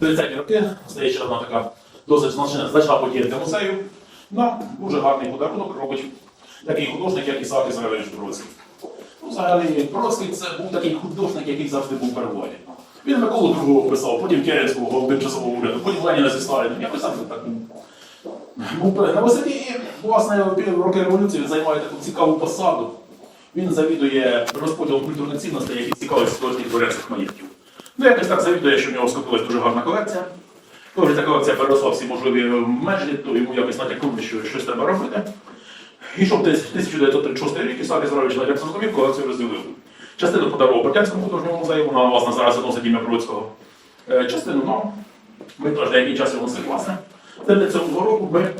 30-ті роки стає одна така досить значна, подія для музею. Нам дуже гарний подарунок робить такий художник, як Ісаак Ізраїлевич Бродський. Ну, взагалі, Бродський це був такий художник, який завжди був переводі. Він Миколу другого писав, потім Керенського, голову тимчасового уряду, потім Леніна зі Сталіним. Якось завжди так був на висоті. І, власне, роки революції він займає таку цікаву посаду. Він завідує розподілом культурних цінностей, які цікавить художніх дворянських маєтків. Ну, якось так завідує, що в нього скопилась дуже гарна колекція. Коли ця колекція переросла всі можливі межі, то йому якось натякнули, що щось треба робити. І щоб десь 1936 рік Ісаак Ізраїльович на зрозумів, колекцію розділив. Частину подарував Бердянському художньому музею, вона власне зараз носить ім'я Бродського. Е, Частину нам. Ми теж деякий час його носили, власне. Це цього року ми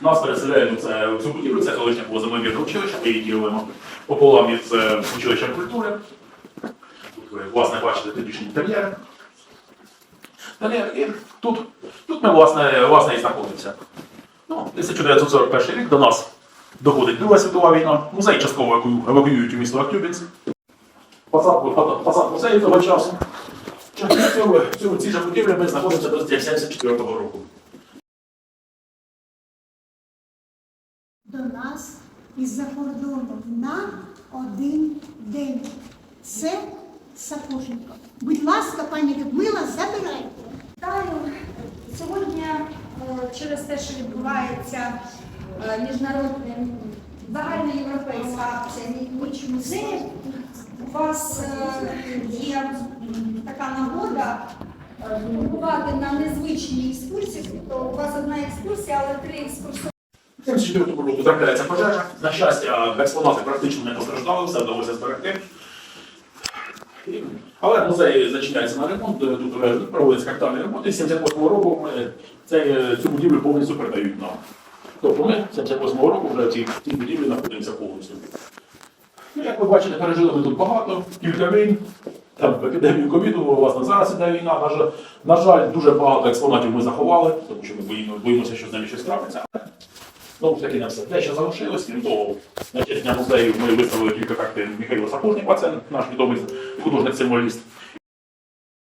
нас переселяємо це в цю будівлю, це колишнє було землевірне училище, ми її ділимо пополам із е, училищем культури. Ви, власне, бачите тодішні інтер'єри. Інтер'єр. І тут, тут ми, власне, власне, і знаходимося. Ну, 1941 рік до нас доходить Друга світова війна. Музей частково евакуюють у місто Актюбінськ. Фасад, музею того часу. В цій же будівлі ми знаходимося до 1974 року. до нас із-за кордону на один день. Це Сапоженко. Будь ласка, пані Людмила, забирайте. Вітаю. Сьогодні е, через те, що відбувається е, міжнародна загальноєвропейська акція ніч музеїв, у вас е, є така нагода побувати на незвичній екскурсії. То у вас одна екскурсія, але три екскурсії. В 74 року трапляється пожежа. На щастя, експонати практично не постраждали, все вдалося зберегти. Але музей зачиняється на ремонт, тут е, проводиться капітальний ремонт, і з 78 року ми цей, цю будівлю повністю передають нам. Тобто ми з 78 року вже в цій, будівлі знаходимося повністю. Ну, як ви бачите, пережили ми тут багато, кілька війн. Там в епідемію ковіду, власне, зараз іде війна. На жаль, дуже багато експонатів ми заховали, тому що ми боїмо- боїмося, що з ними щось трапиться. Ну, таки не все. Те, що залишилось, крім того, на честь дня музею ми виставили кілька картин Михайла Сапожника, це наш відомий художник-символіст.